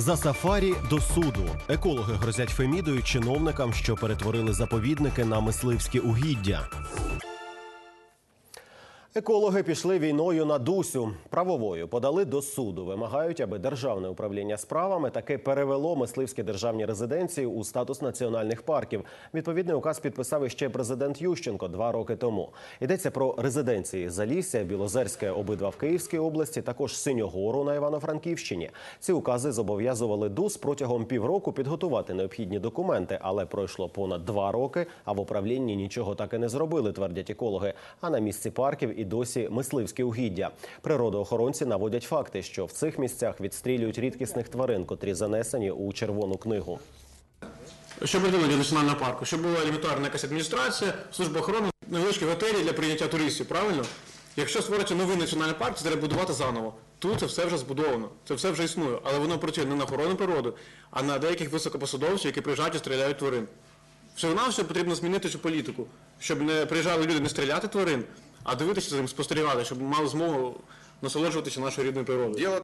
За сафарі до суду екологи грозять Фемідою чиновникам, що перетворили заповідники на мисливські угіддя. Екологи пішли війною на Дусю. Правовою подали до суду. Вимагають, аби державне управління справами таки перевело мисливські державні резиденції у статус національних парків. Відповідний указ підписав іще президент Ющенко два роки тому. Йдеться про резиденції Залісся, Білозерське обидва в Київській області, також Синьогору на Івано-Франківщині. Ці укази зобов'язували ДУС протягом півроку підготувати необхідні документи, але пройшло понад два роки. А в управлінні нічого так і не зробили, твердять екологи. А на місці парків і досі мисливські угіддя. Природоохоронці наводять факти, що в цих місцях відстрілюють рідкісних тварин, котрі занесені у червону книгу. Що для національного парку? Щоб була елементарна якась адміністрація, служба охорони, невеличкі готелі для прийняття туристів, правильно? Якщо створиться новий національний парк, це треба будувати заново. Тут це все вже збудовано, це все вже існує, але воно працює не на охорону природи, а на деяких високопосадовців, які приїжджають і стріляють тварин. Все на все потрібно змінити цю політику, щоб не приїжджали люди не стріляти тварин, а дивитися за спостерігати, щоб мали змогу насолоджуватися нашою рідною природою.